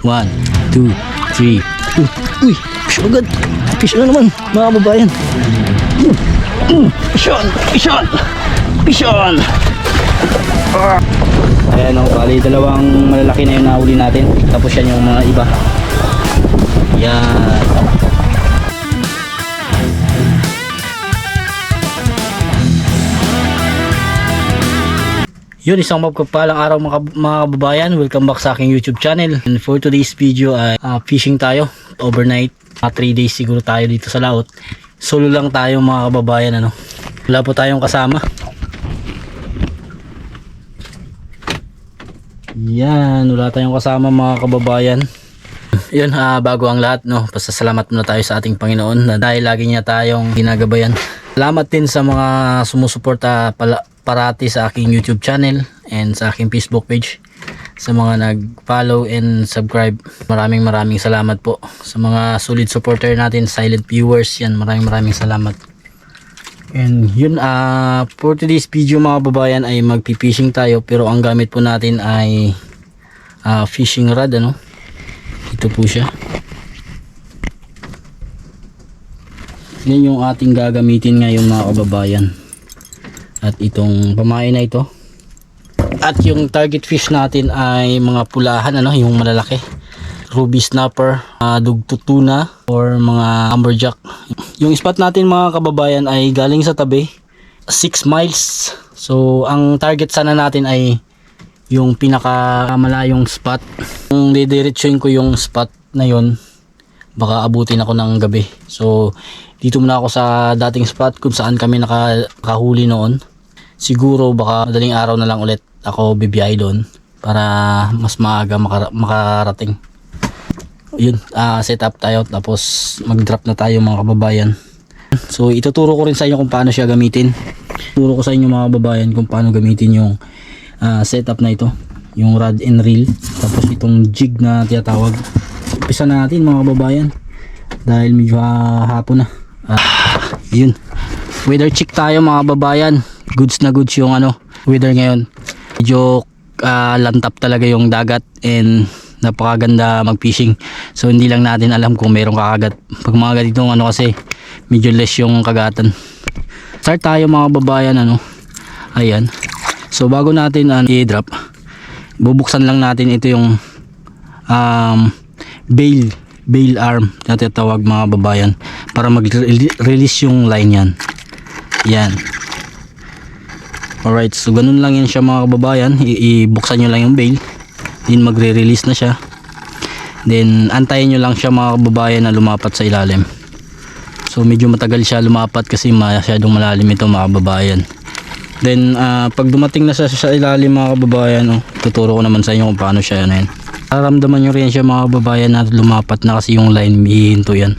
One, two, three. Uy, uy, fish agad. Fish na naman, mga kababayan. Fish on, fish on, fish. Ayan o, bali dalawang malalaki na yung nahuli natin. Tapos yan yung mga iba. Yan. Yun, isang mapagpalang araw mga, mga kababayan. Welcome back sa aking YouTube channel. And for today's video ay ah, fishing tayo overnight. 3 days siguro tayo dito sa laot. Solo lang tayo mga kababayan. Ano. Wala po tayong kasama. Yan, wala tayong kasama mga kababayan. Yun, ah, bago ang lahat, no, pasasalamat muna tayo sa ating Panginoon na dahil lagi niya tayong ginagabayan. Salamat din sa mga sumusuporta pala, parati sa aking YouTube channel and sa aking Facebook page. Sa mga nag-follow and subscribe, maraming maraming salamat po. Sa mga solid supporter natin, silent viewers, yan, maraming maraming salamat. And yun, ah for today's video mga babayan ay magpi-fishing tayo pero ang gamit po natin ay ah, fishing rod ano. Ito po siya. Yan yung ating gagamitin ngayon mga kababayan. At itong pamain na ito. At yung target fish natin ay mga pulahan ano, yung malalaki. Ruby snapper, uh, dugto tuna or mga amberjack. Yung spot natin mga kababayan ay galing sa tabi 6 miles. So ang target sana natin ay yung pinaka malayong spot. Kung didiretsuin ko yung spot na yon baka abutin ako ng gabi. So dito muna ako sa dating spot kung saan kami naka, nakahuli noon. Siguro baka madaling araw na lang ulit ako bibiyahe doon para mas maaga makara- makarating. Yun, ah set up tayo tapos mag-drop na tayo mga kababayan. So ituturo ko rin sa inyo kung paano siya gamitin. Turo ko sa inyo mga kababayan kung paano gamitin yung ah, setup na ito. Yung rod and reel. Tapos itong jig na tinatawag. Umpisa na natin mga kababayan. Dahil medyo ah, hapon na. Ah, yun. Weather check tayo mga kababayan. Goods na goods yung ano, weather ngayon. Medyo ah, lantap talaga yung dagat and napakaganda mag-fishing. So hindi lang natin alam kung mayroong kakagat. Pag mga ganitong ano kasi medyo less yung kagatan. Start tayo mga babayan ano. Ayan. So bago natin ano, i-drop, bubuksan lang natin ito yung um, bail bail arm na tinatawag mga babayan para mag-release yung line yan. Yan. Alright, so ganun lang yan siya mga kababayan. I- ibuksan nyo lang yung bail. Then magre-release na siya. Then antayin nyo lang siya mga kababayan na lumapat sa ilalim. So medyo matagal siya lumapat kasi masyadong malalim ito mga kababayan. Then ah, pag dumating na siya sa ilalim mga kababayan, oh, tuturo ko naman sa inyo kung paano siya ano yan. Nararamdaman nyo rin siya mga kababayan na lumapat na kasi yung line hihinto yan.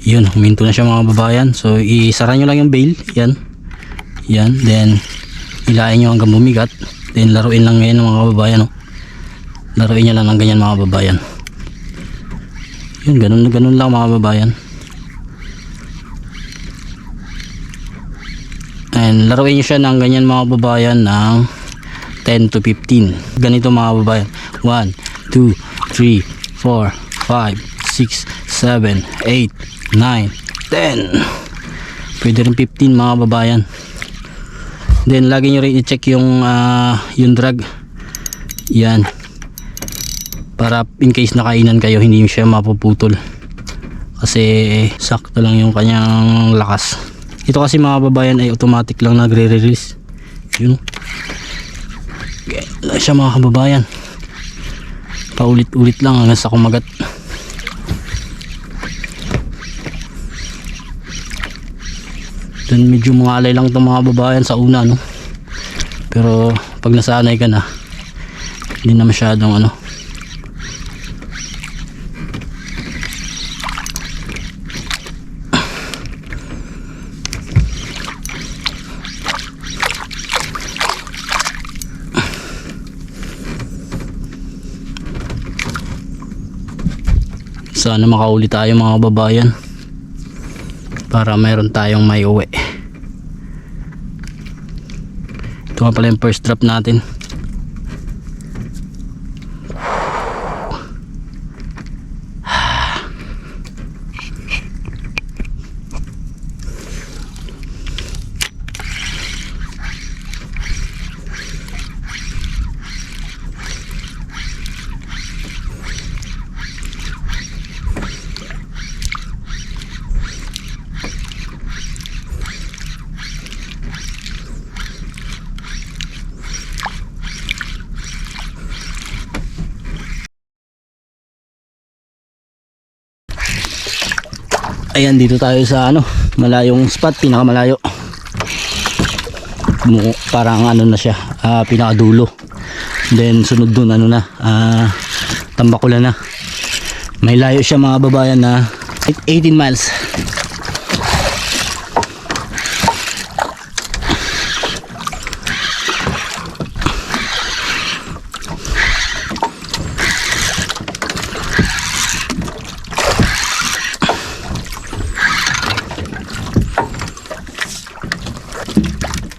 Yun, huminto na siya mga kababayan. So isara nyo lang yung bail. Yan. Yan. Then ilain nyo hanggang bumigat. Then laruin lang ngayon mga kababayan. Oh. Laruin nyo lang ng ganyan mga kababayan. Yun, ganun, ganun lang mga kababayan. And laruin nyo siya ng ganyan mga kababayan ng 10 to 15. Ganito mga kababayan. 1, 2, 3, 4, 5, 6, 7, 8, 9, 10. Pwede rin 15 mga kababayan. Then lagi nyo rin i-check yung ah, yung drag. Yan. Para in case nakainan kayo hindi siya mapuputol. Kasi sakto lang yung kanyang lakas. Ito kasi mga babayan ay automatic lang nagre-release. Yun. Okay, siya mga kababayan. Paulit-ulit lang hanggang sa kumagat. Then medyo mga alay lang itong mga babayan sa una no. Pero pag nasanay ka na, hindi na masyadong ano. Sana makauli tayo mga babayan para mayroon tayong may uwi. Ito nga pala yung first drop natin. Ayan, dito tayo sa ano, malayong spot, pinakamalayo. Parang ano na siya, ah, pinakadulo. Then sunod dun ano na, ah, tambakula na. May layo siya mga babayan na 18 miles.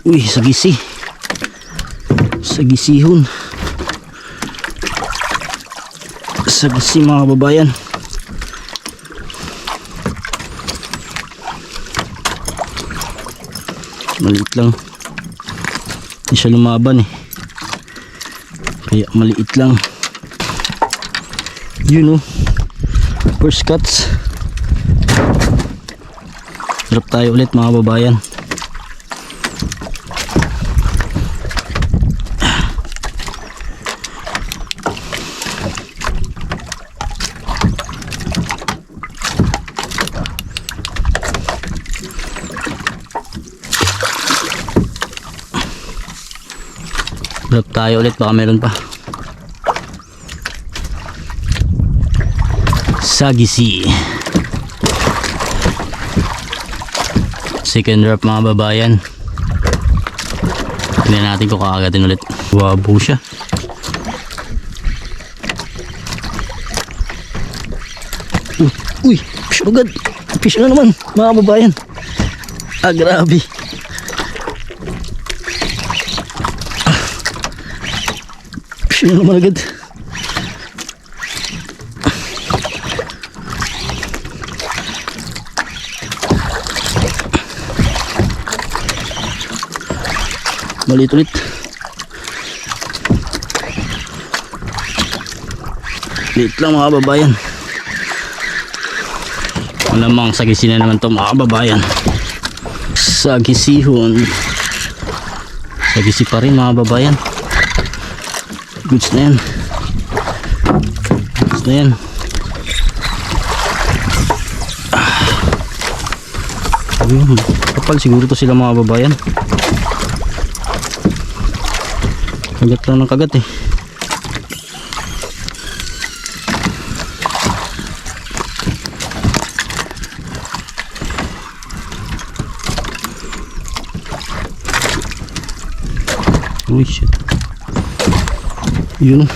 Uy, sagisi. Sagisihon. Sagisi mga babayan. Maliit lang. Hindi siya lumaban eh. Kaya maliit lang. Yun oh. First cuts. Drop tayo ulit mga babayan. Drop tayo ulit baka meron pa. Sagisi. Second drop mga babayan. Tingnan natin kung kakagatin ulit. Wabo siya. Uy, uy, fish agad. Fish na naman mga babayan. Ah, grabe. Fish na naman agad. Maliit ulit. Liit lang mga babayan. Malamang sagisi na naman to mga babayan. Sagisihon. Sagisi pa rin mga babayan. Goods na yan. Goods. Ah. Kapal siguro to sila mga babayan. Kagat lang ng kagat eh. Uy shit. Yun.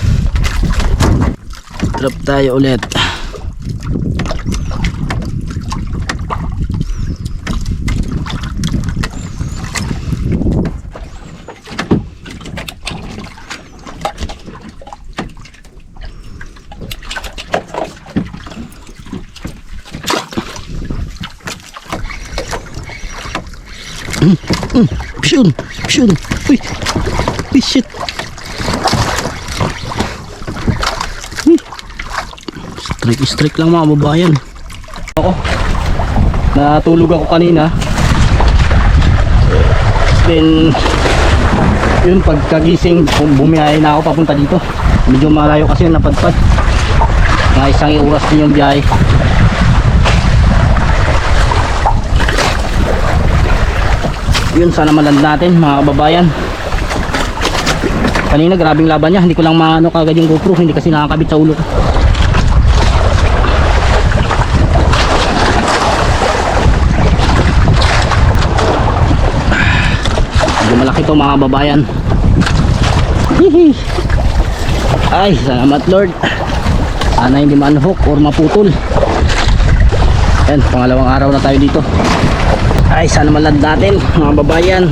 Drop tayo ulit. Pishun! Pishun! Uy! Uy, shit! Strike, strike lang mga babayan. Ako. Natulog ako kanina. Then, yun, pagkagising, bum- bumiyahe na ako papunta dito. Medyo malayo kasi yung napadpad. Mga isang oras din yung biyahe. yun sana maland natin mga kababayan kanina grabing laban niya hindi ko lang maano kagad yung GoPro hindi kasi nakakabit sa ulo ko medyo malaki to mga kababayan. Hihi. ay salamat Lord. Sana hindi manhook or maputol. Yan pangalawang araw na tayo dito. Ay sana malad natin mga babayan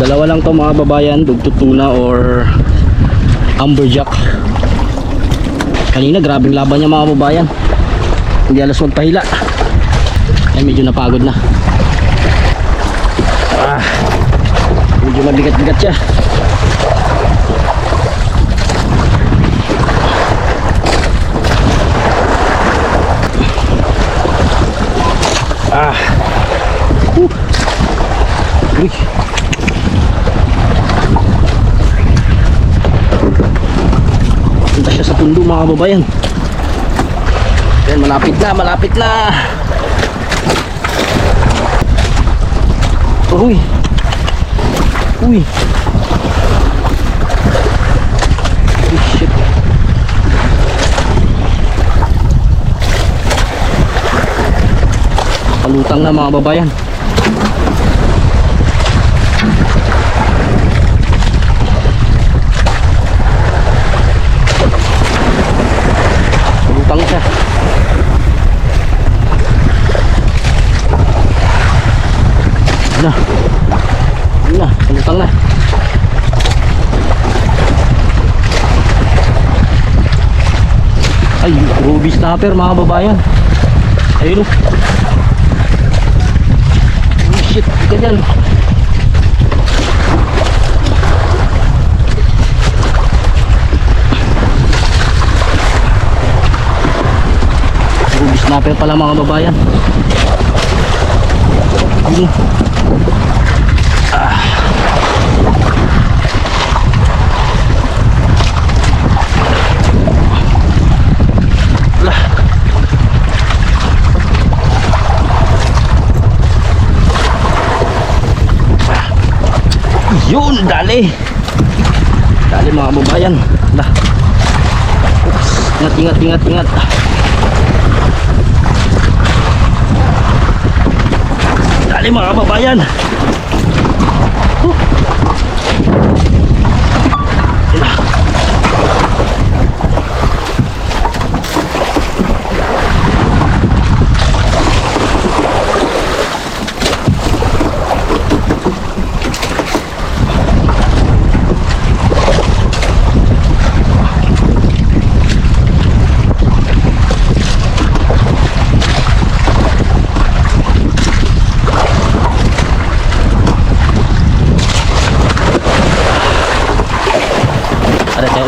dalawa lang to mga babayan dugtutuna or amberjack kanina grabing laban niya mga babayan hindi alas magpahila ay medyo napagod na ah, medyo mabigat-bigat siya Ah. Uh. Uy. Pundo mga kababayan. Yan, malapit na, malapit na. Uy. Uy. Palutang na mga babayan. Palutang siya. Na. Na, palutang na. Ay, ruby snapper mga babayan. Ayun. Oh, shit, ka dyan. Snapper pala mga babayan. Ayun. Yun, dali. Dali mga babayan. Lah. Ingat, ingat, ingat, ingat. Dali mga babayan.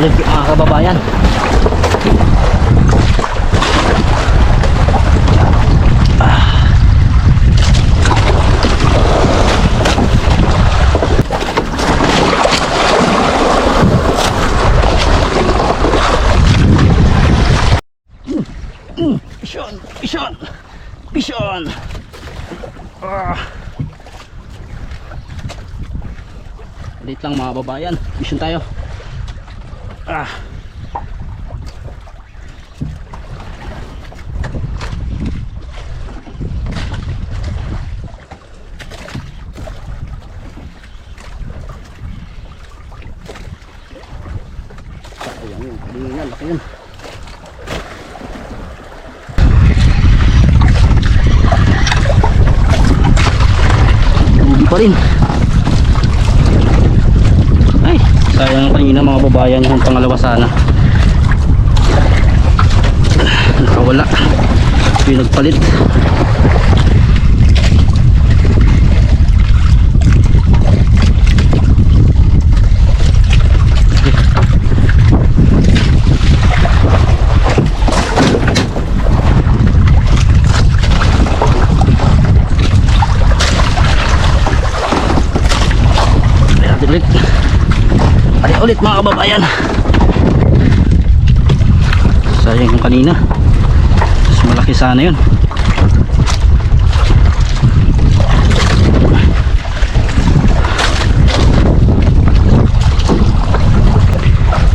Ada tayo ulit mga kababayan. Pishon! Pishon! Pishon! Ah. Ulit lang mga babayan. Pishon tayo. Ah. Ayan yun, kalingan, laki yun. Pa rin. Ay, sayang kanina mga babayan yung pangalawa sana. Nakawala. Pinagpalit. Ayan, ulit. Ay ulit mga kababayan. Sayang kanina. Mas malaki sana yun.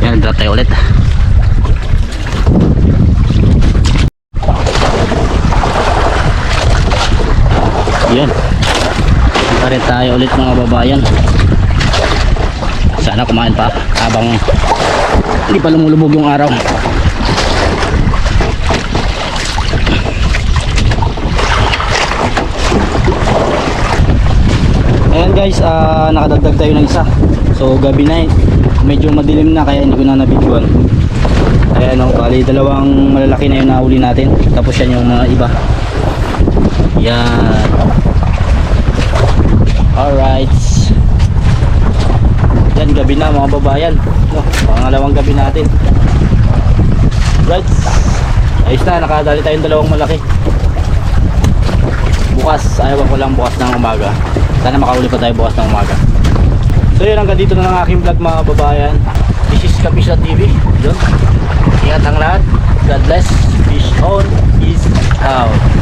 Yan, drop ulit. Yan. Punta tayo ulit mga babayan sana kumain pa habang hindi pa lumulubog yung araw. Ayan guys ah, nakadagdag tayo ng isa. So gabi na eh. Medyo madilim na kaya hindi ko na nabidyoan. Ayan o bali dalawang malalaki na yung nahuli natin. Tapos yan yung mga iba. Yan alright yan, gabi na mga babayan. No, pangalawang gabi natin. Right. Ayos na, nakadali tayong dalawang malaki. bukas, ayaw ko lang bukas ng umaga. Sana makahuli pa tayo bukas ng umaga. So yun, hanggang dito na lang aking vlog mga kababayan. This is Kapisha TV. Yun. Ingat ang lahat. God bless. Fish on is out.